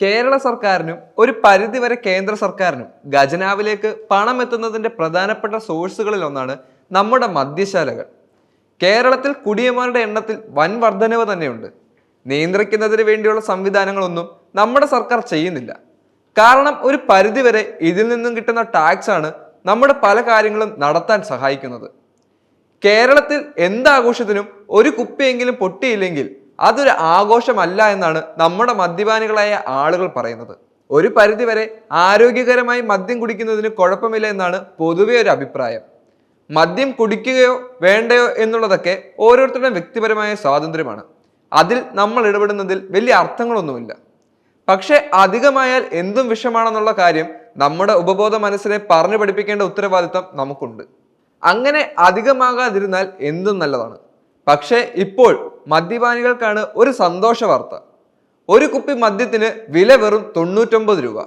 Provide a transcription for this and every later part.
കേരള സർക്കാരിനും ഒരു പരിധിവരെ കേന്ദ്ര സർക്കാരിനും ഖജനാവിലേക്ക് പണം എത്തുന്നതിന്റെ പ്രധാനപ്പെട്ട സോഴ്സുകളിൽ ഒന്നാണ് നമ്മുടെ മദ്യശാലകൾ. കേരളത്തിൽ കുടിയന്മാരുടെ എണ്ണത്തിൽ വൻ വർധനവ് തന്നെയുണ്ട്. നിയന്ത്രിക്കുന്നതിന് വേണ്ടിയുള്ള സംവിധാനങ്ങളൊന്നും നമ്മുടെ സർക്കാർ ചെയ്യുന്നില്ല. കാരണം ഒരു പരിധിവരെ ഇതിൽ നിന്നും കിട്ടുന്ന ടാക്സ് ആണ് നമ്മുടെ പല കാര്യങ്ങളും നടത്താൻ സഹായിക്കുന്നത്. കേരളത്തിൽ എന്താഘോഷത്തിനും ഒരു കുപ്പിയെങ്കിലും പൊട്ടിയില്ലെങ്കിൽ അതൊരു ആഘോഷമല്ല എന്നാണ് നമ്മുടെ മദ്യപാനികളായ ആളുകൾ പറയുന്നത്. ഒരു പരിധിവരെ ആരോഗ്യകരമായി മദ്യം കുടിക്കുന്നതിന് കുഴപ്പമില്ല എന്നാണ് പൊതുവെ ഒരു അഭിപ്രായം. മദ്യം കുടിക്കുകയോ വേണ്ടയോ എന്നുള്ളതൊക്കെ ഓരോരുത്തരുടെയും വ്യക്തിപരമായ സ്വാതന്ത്ര്യമാണ്. അതിൽ നമ്മൾ ഇടപെടുന്നതിൽ വലിയ അർത്ഥങ്ങളൊന്നുമില്ല. പക്ഷേ അധികമായാൽ എന്തും വിഷമാണെന്നുള്ള കാര്യം നമ്മുടെ ഉപബോധ മനസ്സിനെ പറഞ്ഞു പഠിപ്പിക്കേണ്ട ഉത്തരവാദിത്തം നമുക്കുണ്ട്. അങ്ങനെ അധികമാകാതിരുന്നാൽ എന്തും നല്ലതാണ്. പക്ഷേ ഇപ്പോൾ മദ്യപാനികൾക്കാണ് ഒരു സന്തോഷ വാർത്ത. ഒരു കുപ്പി മദ്യത്തിന് വില വെറും തൊണ്ണൂറ്റൊമ്പത് രൂപ.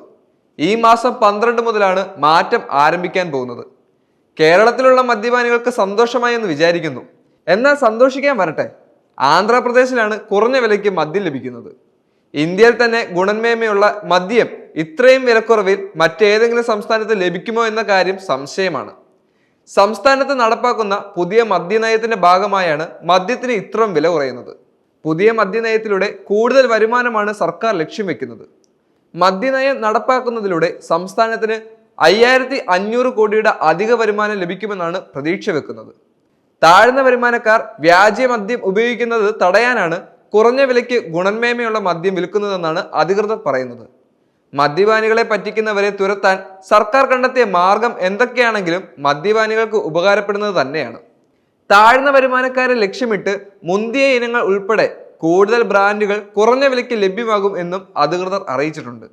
ഈ മാസം പന്ത്രണ്ട് മുതലാണ് മാറ്റം ആരംഭിക്കാൻ പോകുന്നത്. കേരളത്തിലുള്ള മദ്യപാനികൾക്ക് സന്തോഷമായി എന്ന് വിചാരിക്കുന്നു. എന്നാൽ സന്തോഷിക്കാൻ വരട്ടെ. ആന്ധ്രാപ്രദേശിലാണ് കുറഞ്ഞ വിലയ്ക്ക് മദ്യം ലഭിക്കുന്നത്. ഇന്ത്യയിൽ തന്നെ ഗുണമേന്മയുള്ള മദ്യം ഇത്രയും വിലക്കുറവിൽ മറ്റേതെങ്കിലും സംസ്ഥാനത്ത് ലഭിക്കുമോ എന്ന കാര്യം സംശയമാണ്. സംസ്ഥാനത്ത് നടപ്പാക്കുന്ന പുതിയ മദ്യനയത്തിന്റെ ഭാഗമായാണ് മദ്യത്തിന് ഇത്രയും വില കുറയുന്നത്. പുതിയ മദ്യനയത്തിലൂടെ കൂടുതൽ വരുമാനമാണ് സർക്കാർ ലക്ഷ്യം വെക്കുന്നത്. മദ്യനയം നടപ്പാക്കുന്നതിലൂടെ സംസ്ഥാനത്തിന് അയ്യായിരത്തി അഞ്ഞൂറ് കോടിയുടെ അധിക വരുമാനം ലഭിക്കുമെന്നാണ് പ്രതീക്ഷ വെക്കുന്നത്. താഴ്ന്ന വരുമാനക്കാർ വ്യാജ മദ്യം ഉപയോഗിക്കുന്നത് തടയാനാണ് കുറഞ്ഞ വിലയ്ക്ക് ഗുണമേന്മയുള്ള മദ്യം വിൽക്കുന്നതെന്നാണ് അധികൃതർ പറയുന്നത്. മദ്യപാനികളെ പറ്റിക്കുന്നവരെ തുരത്താൻ സർക്കാർ കണ്ടെത്തിയ മാർഗം എന്തൊക്കെയാണെങ്കിലും മദ്യപാനികൾക്ക് ഉപകാരപ്പെടുന്നത് തന്നെയാണ്. താഴ്ന്ന വരുമാനക്കാരെ ലക്ഷ്യമിട്ട് മുന്തിയ ഇനങ്ങൾ ഉൾപ്പെടെ കൂടുതൽ ബ്രാൻഡുകൾ കുറഞ്ഞ വിലയ്ക്ക് ലഭ്യമാകും എന്നും അധികൃതർ അറിയിച്ചിട്ടുണ്ട്.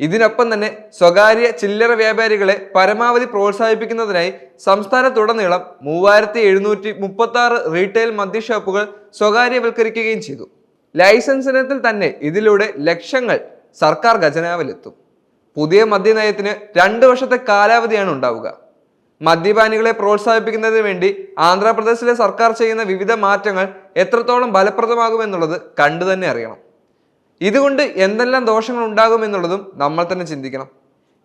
ഇതിനൊപ്പം തന്നെ സ്വകാര്യ ചില്ലറ വ്യാപാരികളെ പരമാവധി പ്രോത്സാഹിപ്പിക്കുന്നതിനായി സംസ്ഥാനത്തുടനീളം മൂവായിരത്തി എഴുന്നൂറ്റി മുപ്പത്തി ആറ് റീറ്റെയിൽ മദ്യഷോപ്പുകൾ സ്വകാര്യവൽക്കരിക്കുകയും ചെയ്തു. ലൈസൻസ് ഇനത്തിൽ തന്നെ ഇതിലൂടെ ലക്ഷങ്ങൾ സർക്കാർ ഖജനാവിലെത്തും. പുതിയ മദ്യനയത്തിന് രണ്ട് വർഷത്തെ കാലാവധിയാണ് ഉണ്ടാവുക. മദ്യപാനികളെ പ്രോത്സാഹിപ്പിക്കുന്നതിന് വേണ്ടി ആന്ധ്രാപ്രദേശിലെ സർക്കാർ ചെയ്യുന്ന വിവിധ മാറ്റങ്ങൾ എത്രത്തോളം ഫലപ്രദമാകുമെന്നുള്ളത് കണ്ടു തന്നെ അറിയണം. ഇതുകൊണ്ട് എന്തെല്ലാം ദോഷങ്ങൾ ഉണ്ടാകുമെന്നുള്ളതും നമ്മൾ തന്നെ ചിന്തിക്കണം.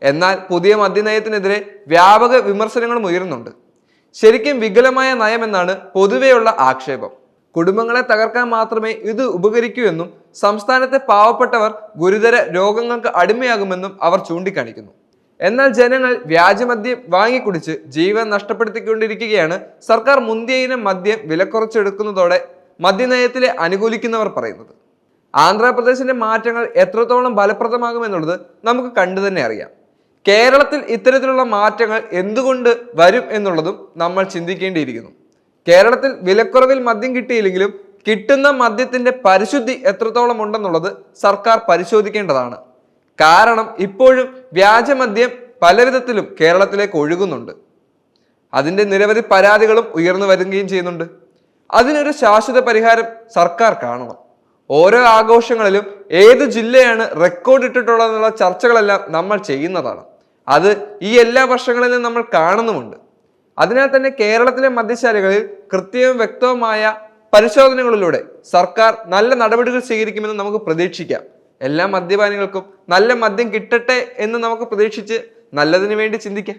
എന്നാൽ പുതിയ മദ്യനയത്തിനെതിരെ വ്യാപക വിമർശനങ്ങളും ഉയരുന്നുണ്ട്. ശരിക്കും വികലമായ നയമെന്നാണ് പൊതുവെയുള്ള ആക്ഷേപം. കുടുംബങ്ങളെ തകർക്കാൻ മാത്രമേ ഇത് ഉപകരിക്കൂ എന്നും സംസ്ഥാനത്തെ പാവപ്പെട്ടവർ ഗുരുതര രോഗങ്ങൾക്ക് അടിമയാകുമെന്നും അവർ ചൂണ്ടിക്കാണിക്കുന്നു. എന്നാൽ ജനങ്ങൾ വ്യാജമദ്യം വാങ്ങിക്കുടിച്ച് ജീവൻ നഷ്ടപ്പെടുത്തിക്കൊണ്ടിരിക്കുകയാണ് സർക്കാർ മുന്തിയ മദ്യം വിലക്കുറച്ചെടുക്കുന്നതോടെ മദ്യനയത്തിലെ അനുകൂലിക്കുന്നവർ പറയുന്നത്. ആന്ധ്രാപ്രദേശിന്റെ മാറ്റങ്ങൾ എത്രത്തോളം ഫലപ്രദമാകുമെന്നുള്ളത് നമുക്ക് കണ്ടു തന്നെ അറിയാം. കേരളത്തിൽ ഇത്തരത്തിലുള്ള മാറ്റങ്ങൾ എന്തുകൊണ്ട് വരും എന്നുള്ളതും നമ്മൾ ചിന്തിക്കേണ്ടിയിരിക്കുന്നു. കേരളത്തിൽ വിലക്കുറവിൽ മദ്യം കിട്ടിയില്ലെങ്കിലും കിട്ടുന്ന മദ്യത്തിന്റെ പരിശുദ്ധി എത്രത്തോളം ഉണ്ടെന്നുള്ളത് സർക്കാർ പരിശോധിക്കേണ്ടതാണ്. കാരണം ഇപ്പോഴും വ്യാജമദ്യം പലവിധത്തിലും കേരളത്തിലേക്ക് ഒഴുകുന്നുണ്ട്. അതിന്റെ നിരവധി പരാതികളും ഉയർന്നു വരികയും ചെയ്യുന്നുണ്ട്. അതിനൊരു ശാശ്വത പരിഹാരം സർക്കാർ കാണണം. ഓരോ ആഘോഷങ്ങളിലും ഏത് ജില്ലയാണ് റെക്കോർഡ് ഇട്ടിട്ടുള്ളതെന്നുള്ള ചർച്ചകളെല്ലാം നമ്മൾ ചെയ്യുന്നതാണ്. അത് ഈ എല്ലാ വർഷങ്ങളിലും നമ്മൾ കാണുന്നുമുണ്ട്. അതിനാൽ തന്നെ കേരളത്തിലെ മദ്യശാലകളിൽ കൃത്യവും വ്യക്തവുമായ പരിശോധനകളിലൂടെ സർക്കാർ നല്ല നടപടികൾ സ്വീകരിക്കുമെന്ന് നമുക്ക് പ്രതീക്ഷിക്കാം. എല്ലാ മദ്യപാനികൾക്കും നല്ല മദ്യം കിട്ടട്ടെ എന്ന് നമുക്ക് പ്രതീക്ഷിച്ച് നല്ലതിനു വേണ്ടി ചിന്തിക്കാം.